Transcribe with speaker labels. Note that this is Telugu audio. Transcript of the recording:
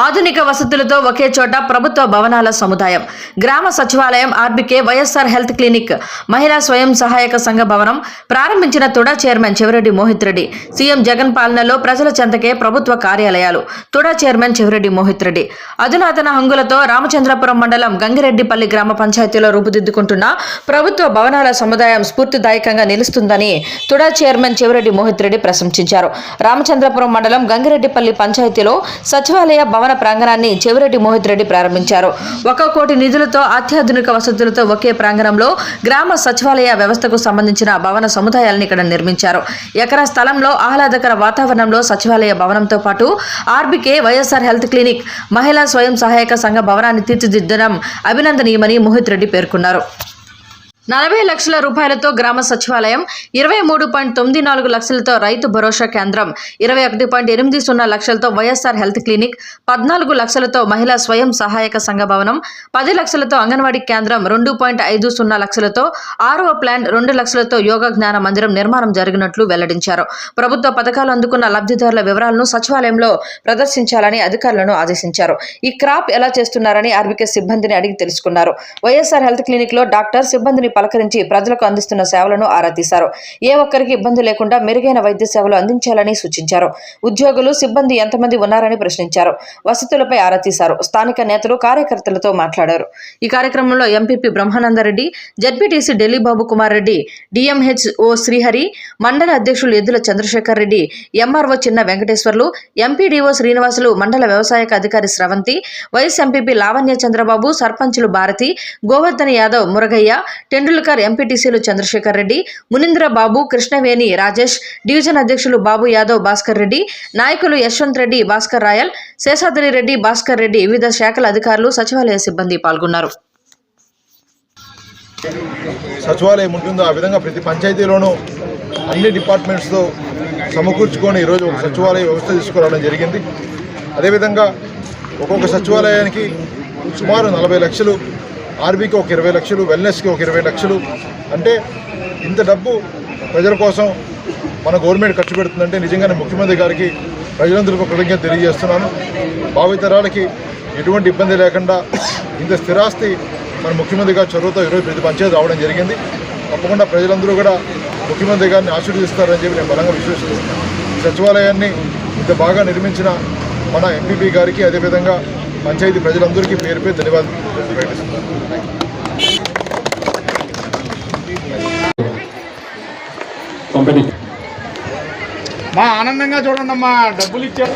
Speaker 1: ఆధునిక వసతులతో ఒకే చోట ప్రభుత్వ భవనాల సముదాయం. గ్రామ సచివాలయం ఆర్బీకే వైఎస్ఆర్ హెల్త్ క్లినిక్ మహిళా స్వయం సహాయక సంఘ భవనం ప్రారంభించిన తుడా చైర్మన్ చెవిరెడ్డి మోహిత్ రెడ్డి. సీఎం జగన్ పాలనలో ప్రజల చెంతకే ప్రభుత్వ కార్యాలయాలు. తుడా చైర్మన్ చెవిరెడ్డి మోహిత్ రెడ్డి. అధునాతన హంగులతో రామచంద్రపురం మండలం గంగిరెడ్డిపల్లి గ్రామ పంచాయతీలో రూపుదిద్దుకుంటున్న ప్రభుత్వ భవనాల సముదాయం స్ఫూర్తిదాయకంగా నిలుస్తుందని తుడా చైర్మన్ చెవిరెడ్డి మోహిత్ రెడ్డి ప్రశంసించారు. రామచంద్రపురం మండలం గంగిరెడ్డిపల్లి పంచాయతీలో సచివాలయ భవన ప్రాంగణాన్ని చెవిరెడ్డి మోహిత్ రెడ్డి ప్రారంభించారు. ఒక కోటి నిధులతో అత్యాధునిక వసతులతో ఒకే ప్రాంగణంలో గ్రామ సచివాలయ వ్యవస్థకు సంబంధించిన భవన సముదాయాలను ఇక్కడ నిర్మించారు. ఎకరా స్థలంలో ఆహ్లాదకర వాతావరణంలో సచివాలయ భవనంతో పాటు ఆర్బీకే వైఎస్ఆర్ హెల్త్ క్లినిక్ మహిళా స్వయం సహాయక సంఘ భవనాన్ని తీర్చిదిద్దడం అభినందనీయమని మోహిత్ రెడ్డి పేర్కొన్నారు. నలభై లక్షల రూపాయలతో గ్రామ సచివాలయం ఇరవై మూడు పాయింట్ తొమ్మిది నాలుగు లక్షలతో రైతు భరోసా కేంద్రం ఇరవై ఒకటి పాయింట్ ఎనిమిది సున్నా లక్షలతో వైఎస్ఆర్ హెల్త్ క్లినిక్ పద్నాలుగు లక్షలతో మహిళా స్వయం సహాయక సంఘ భవనం పది లక్షలతో అంగన్వాడీ కేంద్రం రెండు పాయింట్ ఐదు సున్నా లక్షలతో ఆరవ ప్లాన్ రెండు లక్షలతో యోగ జ్ఞాన మందిరం నిర్మాణం జరిగినట్లు వెల్లడించారు. ప్రభుత్వ పథకాలు అందుకున్న లబ్ధిదారుల వివరాలను సచివాలయంలో ప్రదర్శించాలని అధికారులను ఆదేశించారు. ఈ క్రాప్ ఎలా చేస్తున్నారని ఆర్బీకే సిబ్బందిని అడిగి తెలుసుకున్నారు. వైఎస్ఆర్ హెల్త్ క్లినిక్లో డాక్టర్ సిబ్బందిని పలకరించి ప్రజలకు అందిస్తున్న సేవలను ఆరా తీశారు. ఏ ఒక్కరికి ఇబ్బంది లేకుండా మెరుగైన వైద్య సేవలు అందించాలని సూచించారు. ఉద్యోగులు సిబ్బంది ఎంతమంది ఉన్నారని ప్రశ్నించారు. వసతులపై ఆరా తీశారు. స్థానిక నేతలు కార్యకర్తలతో మాట్లాడారు. ఈ కార్యక్రమంలో MPP Brahmananda Reddy ZPTC Delhi Babu Kumar Reddy DMHO ఓ శ్రీహరి మండల అధ్యక్షులు ఎద్దుల చంద్రశేఖర్ రెడ్డి ఎంఆర్ఓ చిన్న వెంకటేశ్వర్లు ఎంపీడీఓ శ్రీనివాసులు మండల వ్యవసాయ అధికారి శ్రవంతి వైఎస్ ఎంపీపీ లావణ్య చంద్రబాబు సర్పంచులు భారతి గోవర్ధన్ యాదవ్ మురగయ్య టెండూల్కర్ ఎంపీటీసీలు చంద్రశేఖర్ రెడ్డి మునీంద్ర బాబు కృష్ణవేణి రాజేష్ డివిజన్ అధ్యక్షులు బాబు యాదవ్ భాస్కర్ రెడ్డి నాయకులు యశ్వంత్ రెడ్డి భాస్కర్ రాయల్ శేషాద్రి రెడ్డి భాస్కర్ రెడ్డి వివిధ శాఖల అధికారులు సచివాలయ సిబ్బంది పాల్గొన్నారు.
Speaker 2: సచివాలయం ఉంటుందో ఆ విధంగా ప్రతి పంచాయతీలోనూ అన్ని డిపార్ట్మెంట్స్తో సమకూర్చుకొని ఈరోజు ఒక సచివాలయ వ్యవస్థ తీసుకురావడం జరిగింది. అదేవిధంగా ఒక్కొక్క సచివాలయానికి సుమారు నలభై లక్షలు ఆర్బీకి ఒక ఇరవై లక్షలు వెల్నెస్కి ఒక ఇరవై లక్షలు. అంటే ఇంత డబ్బు ప్రజల కోసం మన గవర్నమెంట్ ఖర్చు పెడుతుందంటే నిజంగానే ముఖ్యమంత్రి గారికి ప్రజలందరికీ కృతజ్ఞత తెలియజేస్తున్నాను. భావితరాలకి ఎటువంటి ఇబ్బంది లేకుండా ఇంత స్థిరాస్తి మన ముఖ్యమంత్రి గారి చొరవతో ఈరోజు ప్రతి పంచాయతీ రావడం జరిగింది. తప్పకుండా ప్రజలందరూ కూడా ముఖ్యమంత్రి గారిని ఆశీర్వదిస్తారని చెప్పి నేను బలంగా విశ్వసిస్తున్నాను. సచివాలయాన్ని ఇంత బాగా నిర్మించిన మన ఎంపీపీ గారికి అదేవిధంగా పంచాయతీ ప్రజలందరికీ పేరు పేరు ధన్యవాదాలు.
Speaker 3: మా ఆనందంగా చూడండి అమ్మా డబ్బులు ఇచ్చారు